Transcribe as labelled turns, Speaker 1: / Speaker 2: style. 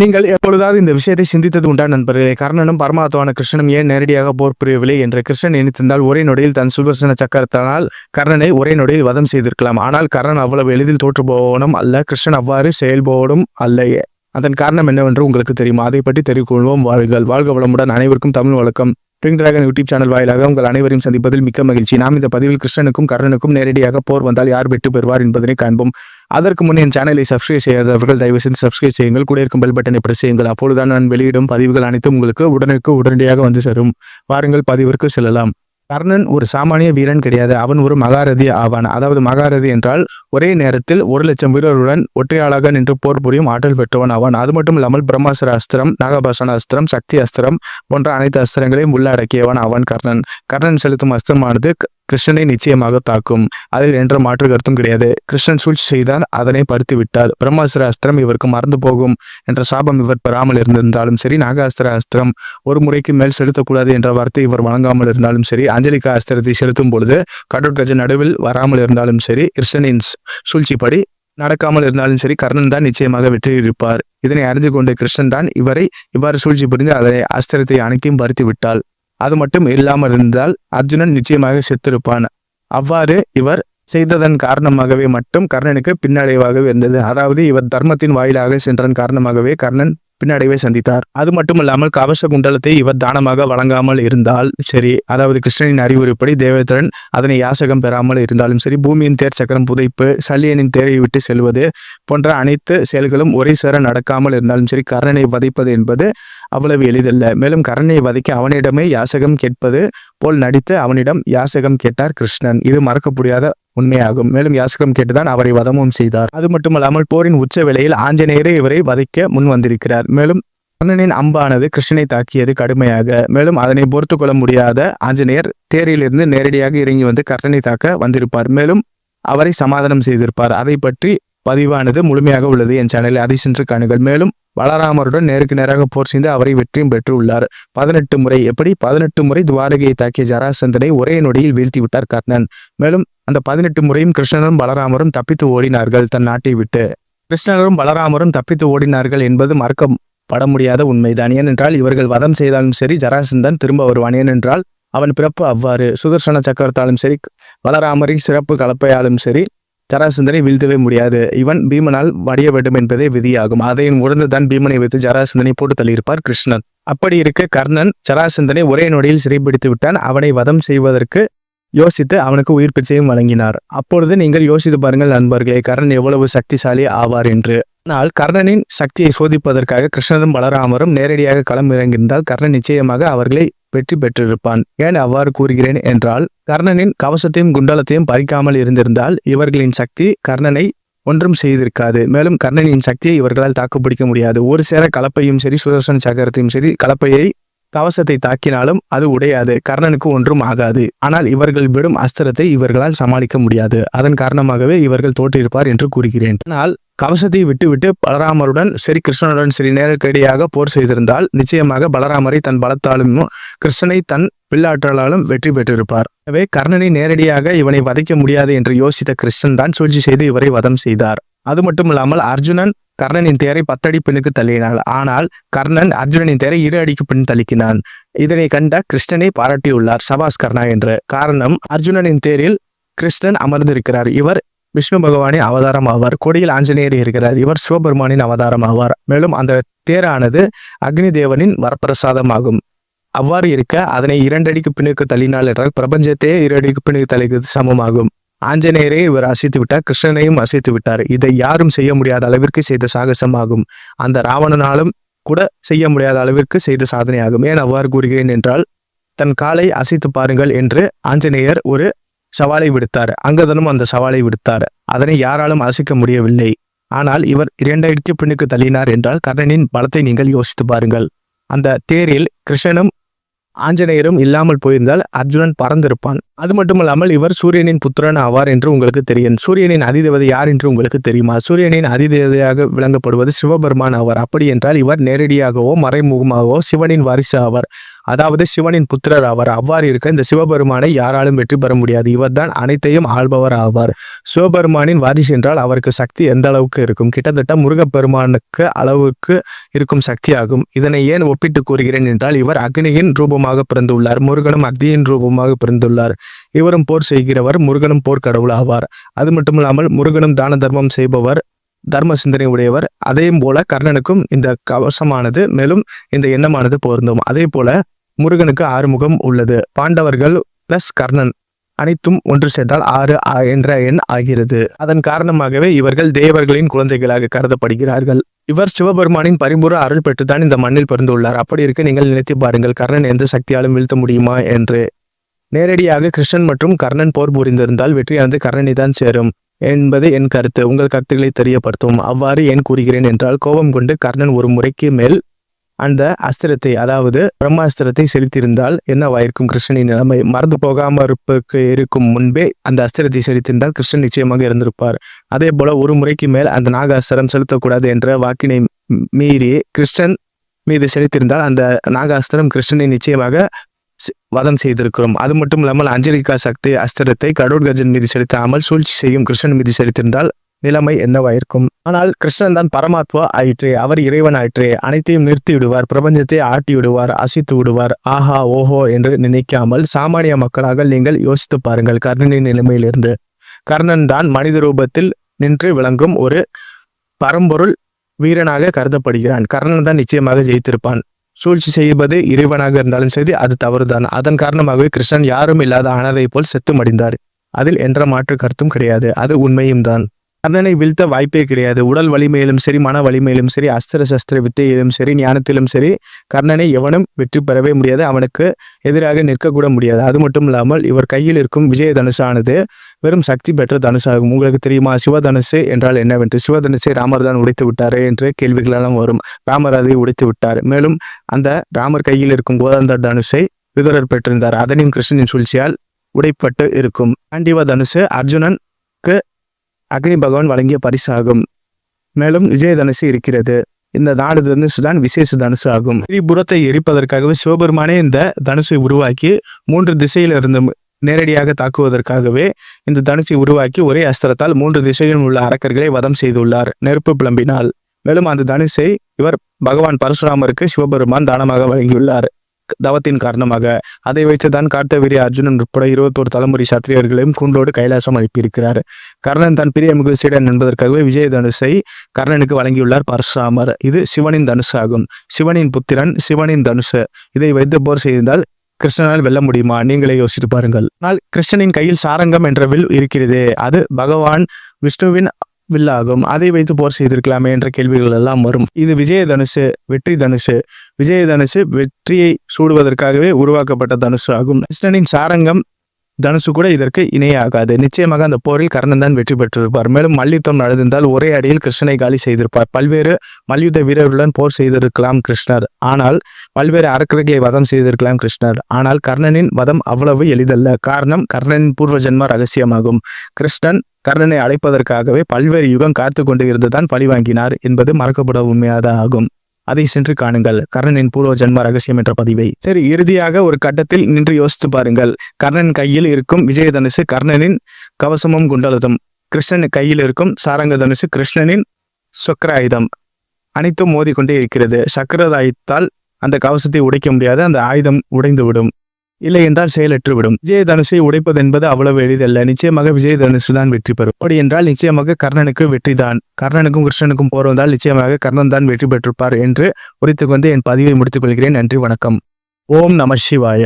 Speaker 1: நீங்கள் எப்பொழுதாவது இந்த விஷயத்தை சிந்தித்தது உண்டா நண்பர்களே? கர்ணனும் பரமாத்மான கிருஷ்ணனும் ஏன் நேரடியாக போர் புரியவில்லை என்று கிருஷ்ணன் நினைத்திருந்தால் ஒரே நொடியில் தன் சுபர்சன சக்கரத்தால் கர்ணனை ஒரே நொடியில் வதம் செய்திருக்கலாம். ஆனால் கர்ணன் அவ்வளவு எளிதில் தோற்று போவனும் அல்ல. கிருஷ்ணன் அவ்வாறு செயல்போவனும் அல்ல அதன் காரணம் என்னவென்று உங்களுக்கு தெரியுமா? அதை பற்றி தெரிவிக்கொள்வோம் வாழ்கள் வாழ்க வளமுடன் அனைவருக்கும் தமிழ் வழக்கம் பிரிங் டிராகன் யூடியூப் சேனல் வாயிலாக உங்கள் அனைவரையும் சந்திப்பதில் மிக்க மகிழ்ச்சி. நாம் இந்த பதிவில் கிருஷ்ணனுக்கும் கர்ணனுக்கும் நேரடியாக போர் வந்தால் யார் வெற்றி பெறுவார் என்பதனை காண்போம். அதற்கு முன் என் சேனலை சப்ஸ்கிரைப் செய்யாதவர்கள் தயவு செய்து சப்ஸ்கிரைப் செய்யுங்கள். கூட இருக்கும் பெல் பட்டனை பிரஸ் செய்யுங்கள். அப்பொழுதுதான் நான் வெளியிடும் பதிவுகள் அனைத்தும் உங்களுக்கு உடனுக்கு உடனடியாக வந்து சேரும். வாருங்கள் பதிவிற்கு செல்லலாம். கர்ணன் ஒரு சாமானிய வீரன் கிடையாது. அவன் ஒரு மகாரதி ஆவான். அதாவது மகாரதி என்றால் ஒரே நேரத்தில் ஒரு லட்சம் வீரருடன் ஒற்றையாளாக நின்று போர் புரியும் ஆற்றல் பெற்றவன் ஆவான். அது மட்டும் இல்லாமல் பிரம்மாசுர அஸ்திரம் நாகபாசன அஸ்திரம் சக்தி அஸ்திரம் போன்ற அனைத்து அஸ்திரங்களையும் உள்ளடக்கியவன் அவன் கர்ணன். கர்ணன் செலுத்தும் அஸ்திரமானது கிருஷ்ணனை நிச்சயமாக தாக்கும். அதில் என்ற மாற்று கருத்தும் கிடையாது. கிருஷ்ணன் சூழ்ச்சி செய்தால் அதனை பருத்தி விட்டார். பிரம்மாஸ்திர அஸ்திரம் இவருக்கு மறந்து போகும் என்ற சாபம் இவர் பெறாமல் இருந்திருந்தாலும் சரி நாகாஸ்திர அஸ்திரம் ஒரு முறைக்கு மேல் செலுத்தக்கூடாது என்ற வார்த்தை இவர் வழங்காமல் இருந்தாலும் சரி அஞ்சலிகா அஸ்திரத்தை செலுத்தும் பொழுது கடற்கஜ நடுவில் வராமல் இருந்தாலும் சரி கிருஷ்ணனின் சூழ்ச்சிப்படி நடக்காமல் இருந்தாலும் சரி கர்ணன் தான் நிச்சயமாக வெற்றியிருப்பார் இதனை அறிந்து கொண்ட கிருஷ்ணன் தான் இவரை இவ்வாறு சூழ்ச்சி புரிந்து அதனை அஸ்திரத்தை அனைத்தையும் பருத்தி விட்டாள். அது மட்டும் இல்லாமல் இருந்தால் அர்ஜுனன் நிச்சயமாக செத்திருப்பான். அவ்வாறு இவர் செய்ததன் காரணமாகவே மட்டும் கர்ணனுக்கு பின்னடைவாகவே இருந்தது. அதாவது இவர் தர்மத்தின் வாயிலாக சென்றன் காரணமாகவே கர்ணன் பின்னடைவை சந்தித்தார். அது மட்டும் இல்லாமல் கவச குண்டலத்தை இவர் தானமாக வழங்காமல் இருந்தால் சரி அதாவது கிருஷ்ணனின் அறிவுரைப்படி தேவேந்திரன் அதனை யாசகம் பெறாமல் இருந்தாலும் சரி பூமியின் தேர் சக்கரம் புதைப்பு சல்லியனின் தேரை விட்டு செல்வது போன்ற அனைத்து செயல்களும் ஒரே சேர நடக்காமல் இருந்தாலும் சரி கர்ணனை வதைப்பது என்பது அவ்வளவு எளிதல்ல. மேலும் கர்ணனை வதைக்க அவனிடமே யாசகம் கேட்பது போல் நடித்து அவனிடம் யாசகம் கேட்டார் கிருஷ்ணன். இது மறக்க முடியாத உண்மையாகும். மேலும் யாசகம் கேட்டுதான் அவரை வதமும் செய்தார். அது மட்டுமல்லாமல் போரின் உச்ச வேளையில் ஆஞ்சநேயரே இவரை வதைக்க முன் வந்திருக்கிறார். மேலும் கர்ணனின் அம்பானது கிருஷ்ணனை தாக்கியது கடுமையாக. மேலும் அதனை பொறுத்து கொள்ள முடியாத ஆஞ்சநேயர் தேரிலிருந்து நேரடியாக இறங்கி வந்து கர்ணனை தாக்க வந்திருப்பார். மேலும் அவரை சமாதானம் செய்திருப்பார். அதை பற்றி பதிவானது முழுமையாக உள்ளது என் சேனலில். அதை சென்று காணுங்கள். மேலும் பலராமருடன் நேருக்கு நேராக போர் செய்து அவரை வெற்றியும் பெற்றுள்ளார். பதினெட்டு முறை எப்படி? பதினெட்டு முறை துவாரகையை தாக்கிய ஜராசந்தனை ஒரே நொடியில் வீழ்த்தி விட்டார் கர்ணன். மேலும் அந்த பதினெட்டு முறையும் கிருஷ்ணனும் பலராமரும் தப்பித்து ஓடினார்கள் தன் நாட்டை விட்டு. கிருஷ்ணரும் பலராமரும் தப்பித்து ஓடினார்கள் என்பது மறக்கப்பட முடியாத உண்மைதான். ஏனென்றால் இவர்கள் வதம் செய்தாலும் சரி ஜராசந்தன் திரும்ப வருவான். ஏனென்றால் அவன் பிறப்பு அவ்வாறு. சுதர்சன சக்கரத்தாலும் சரி பலராமரின் சிறப்பு கலப்பையாலும் சரி ஜராசந்தனை வீழ்த்தவே முடியாது. இவன் பீமனால் வடிய வேண்டும் என்பதே விதியாகும். அதையும் உணர்ந்துதான் பீமனை வைத்து ஜராசந்தனை போட்டு தள்ளியிருப்பார் கிருஷ்ணன். அப்படி இருக்க கர்ணன் ஜராசந்தனை ஒரே நொடியில் சிறைப்பிடித்து விட்டான். அவனை வதம் செய்வதற்கு யோசித்து அவனுக்கு உயிர் பிச்சையும் வழங்கினார். அப்பொழுது நீங்கள் யோசித்து பாருங்கள் நண்பர்களே கர்ணன் எவ்வளவு சக்திசாலி ஆவார் என்று. ஆனால் கர்ணனின் சக்தியை சோதிப்பதற்காக கிருஷ்ணனும் பலராமரும் நேரடியாக களம் இறங்கியிருந்தால் கர்ணன் நிச்சயமாக அவர்களை வெற்றி பெற்றிருப்பான் ஏன் அவ்வாறு கூறுகிறேன் என்றால் கர்ணனின் கவசத்தையும் குண்டலத்தையும் பறிக்காமல் இருந்திருந்தால் இவர்களின் சக்தி கர்ணனை ஒன்றும் செய்திருக்காது. மேலும் கர்ணனின் சக்தியை இவர்களால் தாக்குப்பிடிக்க முடியாது. ஒரு சேர கலப்பையும் சரி சுதர்சன சக்கரத்தையும் சரி கலப்பையை கவசத்தை தாக்கினாலும் அது உடையாது. கர்ணனுக்கு ஒன்றும் ஆகாது. ஆனால் இவர்கள் விடும் அஸ்திரத்தை இவர்களால் சமாளிக்க முடியாது. அதன் காரணமாகவே இவர்கள் தோற்றிருப்பார் என்று கூறுகிறேன். ஆனால் கவசத்தை விட்டுவிட்டு பலராமருடன் சரி கிருஷ்ணனுடன் சரி நேரடியாக போர் செய்திருந்தால் நிச்சயமாக பலராமரை தன் பலத்தாலும் கிருஷ்ணனை தன் வில்லாற்றலாலும் வெற்றி பெற்றிருப்பார். எனவே கர்ணனை நேரடியாக இவனை வதைக்க முடியாது என்று யோசித்த கிருஷ்ணன் தான் சூழ்ச்சி செய்து இவரை வதம் செய்தார். அது மட்டும் இல்லாமல் அர்ஜுனன் கர்ணனின் தேரை பத்தடி பின்னுக்கு தள்ளினாள். ஆனால் கர்ணன் அர்ஜுனனின் தேரை இரு அடிக்கு பின் தள்ளிக்கினான். இதனை கண்ட கிருஷ்ணனை பாராட்டியுள்ளார் சபாஸ் கர்ணா என்று. காரணம் அர்ஜுனனின் தேரில் கிருஷ்ணன் அமர்ந்திருக்கிறார். இவர் விஷ்ணு பகவானின் அவதாரம் ஆவார் கொடியில் ஆஞ்சநேயர் இருக்கிறார். இவர் சிவபெருமானின் அவதாரம் ஆவார் மேலும் அந்த தேரானது அக்னி தேவனின் வரப்பிரசாதமாகும். அவ்வாறு இருக்க அதனை இரண்டடிக்கு பின்னுக்கு தள்ளினால் என்றால் பிரபஞ்சத்தையே இரு பின்னுக்கு தள்ளிக்கு சமமாகும். ஆஞ்சநேயரை இவர் அசைத்து விட்டார். கிருஷ்ணனையும் அசைத்து விட்டார். இதை யாரும் செய்ய முடியாத அளவிற்கு செய்த சாகசமாகும். அந்த ராவணனாலும் கூட செய்ய முடியாத அளவிற்கு செய்த சாதனையாகும். ஏன் அவ்வாறு கூறுகிறேன் என்றால் தன் காலை அசைத்து பாருங்கள் என்று ஆஞ்சநேயர் ஒரு சவாலை விடுத்தார். அங்கதனும் அந்த சவாலை விடுத்தார். அதனை யாராலும் அசைக்க முடியவில்லை. ஆனால் இவர் இரண்டாயிரத்தி பின்னுக்கு தள்ளினார் என்றால் கர்ணனின் பலத்தை நீங்கள் யோசித்து பாருங்கள். அந்த தேரில் கிருஷ்ணனும் ஆஞ்சநேயரும் இல்லாமல் போயிருந்தால் அர்ஜுனன் பறந்திருப்பான். அது மட்டும் இல்லாமல் இவர் சூரியனின் புத்திரன் ஆவார் என்று உங்களுக்கு தெரியும். சூரியனின் அதிதேவதை யார் என்று உங்களுக்கு தெரியுமா? சூரியனின் அதிதேவதையாக விளங்கப்படுவது சிவபெருமான் ஆவார். அப்படி என்றால் இவர் நேரடியாகவோ மறைமுகமாகவோ சிவனின் வாரிசு ஆவார். அதாவது சிவனின் புத்திரர் ஆவார். அவ்வாறு இருக்க இந்த சிவபெருமானை யாராலும் வெற்றி பெற முடியாது. இவர்தான் அனைத்தையும் ஆள்பவர் ஆவார். சிவபெருமானின் வாரிசு என்றால் அவருக்கு சக்தி எந்த அளவுக்கு இருக்கும்? கிட்டத்தட்ட முருகப்பெருமானுக்கு அளவுக்கு இருக்கும் சக்தியாகும். இதனை ஏன் ஒப்பிட்டு கூறுகிறேன் என்றால் இவர் அக்னியின் ரூபமாக பிறந்துள்ளார். முருகனும் அக்னியின் ரூபமாக பிறந்துள்ளார். இவரும் போர் செய்கிறவர் முருகனும் போர்க்கடவுள் ஆவார். அது மட்டுமில்லாமல் முருகனும் தான தர்மம் செய்பவர் தர்ம சிந்தனை உடையவர். அதே போல கர்ணனுக்கும் இந்த கவசமானது மேலும் இந்த எண்ணமானது பொருந்தும். அதே போல முருகனுக்கு ஆறுமுகம் உள்ளது. பாண்டவர்கள் பிளஸ் கர்ணன் அனைத்தும் ஒன்று சேர்ந்தால் ஆறு ஆ- என்ற எண் ஆகிறது. அதன் காரணமாகவே இவர்கள் தேவர்களின் குழந்தைகளாக கருதப்படுகிறார்கள். இவர் சிவபெருமானின் பரிபூர அருள் பெற்றுத்தான் இந்த மண்ணில் பிறந்துள்ளார். அப்படி இருக்க நீங்கள் நினைத்து பாருங்கள் கர்ணன் எந்த சக்தியாலும் வீழ்த்த முடியுமா என்று. நேரடியாக கிருஷ்ணன் மற்றும் கர்ணன் போர் புரிந்திருந்தால் வெற்றியானது கர்ணனை தான் சேரும் என்பது என் கருத்து. உங்கள் கருத்துக்களை தெரியப்படுத்தும். அவ்வாறு ஏன் கூறுகிறேன் என்றால் கோபம் கொண்டு கர்ணன் ஒரு முறைக்கு மேல் அந்த அஸ்திரத்தை அதாவது பிரம்மாஸ்திரத்தை செலுத்தியிருந்தால் என்னவாயிருக்கும்? கிருஷ்ணனின் நிலைமை மறந்து போகாம இருப்பதற்கு இருக்கும் முன்பே அந்த அஸ்திரத்தை செலுத்தியிருந்தால் கிருஷ்ணன் நிச்சயமாக இருந்திருப்பார். அதே போல ஒரு முறைக்கு மேல் அந்த நாகாஸ்திரம் செலுத்தக்கூடாது என்ற வாக்கினை மீறி கிருஷ்ணன் மீது செலுத்தியிருந்தால் அந்த நாகாஸ்திரம் கிருஷ்ணனை நிச்சயமாக வதம் செய்திருக்கிறோம். அது மட்டும் இல்லாமல் அஞ்சலிகா சக்தி அஸ்திரத்தை கடோட்கஜன் மீது செலுத்தாமல் சூழ்ச்சி செய்யும் கிருஷ்ணன் மீது செலுத்தியிருந்தால் நிலைமை என்னவாயிருக்கும் ஆனால் கிருஷ்ணன் தான் பரமாத்மா ஆயிற்றே அவர் இறைவன் ஆயிற்று. அனைத்தையும் நிறுத்தி விடுவார் பிரபஞ்சத்தை ஆட்டி விடுவார் அசைத்து விடுவார். ஆஹா ஓஹோ என்று நினைக்காமல் சாமானிய மக்களாக நீங்கள் யோசித்து பாருங்கள். கர்ணனின் நிலைமையிலிருந்து. கர்ணன் தான் மனித ரூபத்தில் நின்று விளங்கும் ஒரு பரம்பொருள் வீரனாக கருதப்படுகிறான். கர்ணன் தான் நிச்சயமாக ஜெயித்திருப்பான். சூழ்ச்சி செய்வது இறைவனாக இருந்தாலும் சரி அது தவறுதான். அதன் காரணமாகவே கிருஷ்ணன் யாரும் இல்லாத அனாதை போல் செத்து மடிந்தார் அதில் என்ற மாற்று கருத்தும் கிடையாது. அது உண்மையும் தான். கர்ணனை வீழ்த்த வாய்ப்பே கிடையாது. உடல் வலிமையிலும் சரி மன வலிமையிலும் சரி அஸ்திர சஸ்திர வித்தையிலும் சரி ஞானத்திலும் சரி கர்ணனை எவனும் வெற்றி பெறவே முடியாது. அவனுக்கு எதிராக நிற்கக்கூட முடியாது. அது மட்டும் இல்லாமல் இவர் கையில் இருக்கும் விஜய தனுஷானது வெறும் சக்தி பெற்ற தனுஷாகும். உங்களுக்கு தெரியுமா சிவதனுசு என்றால் என்னவென்று? சிவதனுசை ராமர் தான் உடைத்து விட்டாரே என்று கேள்விகளெல்லாம் வரும். ராமர் அதை உடைத்து விட்டார். மேலும் அந்த ராமர் கையில் இருக்கும் கோதாந்தர் தனுஷை விதுரர் பெற்றிருந்தார். அதனையும் கிருஷ்ணனின் சூழ்ச்சியால் உடைப்பட்டு இருக்கும். பாண்டிவ தனுசு அர்ஜுனன் அக்னி பகவான் வழங்கிய பரிசாகும். மேலும் விஜயதனுசு இருக்கிறது. இந்த நாடு தனுசு தான் விசேஷ தனுசு ஆகும். திரிபுரத்தை எரிப்பதற்காகவே சிவபெருமானே இந்த தனுசை உருவாக்கி மூன்று திசையில இருந்து நேரடியாக தாக்குவதற்காகவே இந்த தனுசை உருவாக்கி ஒரே அஸ்திரத்தால் மூன்று திசையிலும் உள்ள அரக்கர்களை வதம் செய்துள்ளார். நெருப்பு பிளம்பினால். மேலும் அந்த தனுசை இவர் பகவான் பரசுராமருக்கு சிவபெருமான் தானமாக வழங்கியுள்ளார். தவத்தின் காரணமாக. அதை வைத்துதான் கார்த்தவீரிய அர்ஜுனன் உட்பட இருபத்தோரு தலைமுறை சத்திரியர்களையும் கூண்டோடு கைலாசம் அனுப்பியிருக்கிறார். கர்ணன் தன் பிரிய மிகு சீடன் என்பதற்காகவே விஜய தனுசை கர்ணனுக்கு வழங்கியுள்ளார் பரசுராமர் இது சிவனின் தனுசு ஆகும். சிவனின் புத்திரன் சிவனின் தனுசு. இதை வைத்து போர் செய்தால் கிருஷ்ணனால் வெல்ல முடியுமா? நீங்களே யோசித்து பாருங்கள். ஆனால் கிருஷ்ணனின் கையில் சாரங்கம் என்ற வில் இருக்கிறது. அது பகவான் விஷ்ணுவின் வில்லாகும். அதை வைத்து போர் செய்திருக்கலாமே என்ற கேள்விகள் எல்லாம் வரும். இது விஜய தனுஷு வெற்றி தனுஷு விஜய தனுஷு வெற்றியை சூடுவதற்காகவே உருவாக்கப்பட்ட தனுஷு ஆகும். கிருஷ்ணனின் சாரங்கம் தனுசு கூட இதற்கு இணையாகாது. நிச்சயமாக அந்த போரில் கர்ணன் தான் வெற்றி பெற்றிருப்பார். மேலும் மல்யுத்தம் நடந்திருந்தால் ஒரே அடியில் கிருஷ்ணனை காலி செய்திருப்பார். பல்வேறு மல்யுத்த வீரர்களுடன் போர் செய்திருக்கலாம் கிருஷ்ணர். ஆனால் பல்வேறு அரக்கர்களை வதம் செய்திருக்கலாம் கிருஷ்ணர். ஆனால் கர்ணனின் வதம் அவ்வளவு எளிதல்ல. காரணம் கர்ணனின் பூர்வ ஜென்ம ரகசியமாகும். கிருஷ்ணன் கர்ணனை அழைப்பதற்காகவே பல்வேறு யுகம் காத்து கொண்டு இருந்துதான் பழி வாங்கினார் என்பது மறக்கப்பட உண்மையாத ஆகும். அதை சென்று காணுங்கள். கர்ணனின் பூர்வ ஜென்ம ரகசியம் என்ற பதிவை. சரி இறுதியாக ஒரு கட்டத்தில் நின்று யோசித்து பாருங்கள். கர்ணன் கையில் இருக்கும் விஜய தனுசு கர்ணனின் கவசமும் குண்டலதும். கிருஷ்ணன் கையில் இருக்கும் சாரங்க தனுசு கிருஷ்ணனின் சொக்கராயுதம். அனைத்தும் மோதிக்கொண்டே இருக்கிறது. சக்கரதாயத்தால் அந்த கவசத்தை உடைக்க முடியாது. அந்த ஆயுதம் உடைந்துவிடும். இல்லை என்றால் செயலற்று விடும் விஜய தனுஷை உடைப்பது என்பது அவ்வளவு எளிதல்ல. நிச்சயமாக விஜய தனுஷு தான் வெற்றி பெறும். அப்படி என்றால் நிச்சயமாக கர்ணனுக்கு வெற்றிதான். கர்ணனுக்கும் கிருஷ்ணனுக்கும் போர்வந்தால் நிச்சயமாக கர்ணன் தான் வெற்றி பெற்றிருப்பார் என்று உரைத்துக் கொண்டு என் பதிவை முடித்துக் கொள்கிறேன். நன்றி வணக்கம். ஓம் நம சிவாய.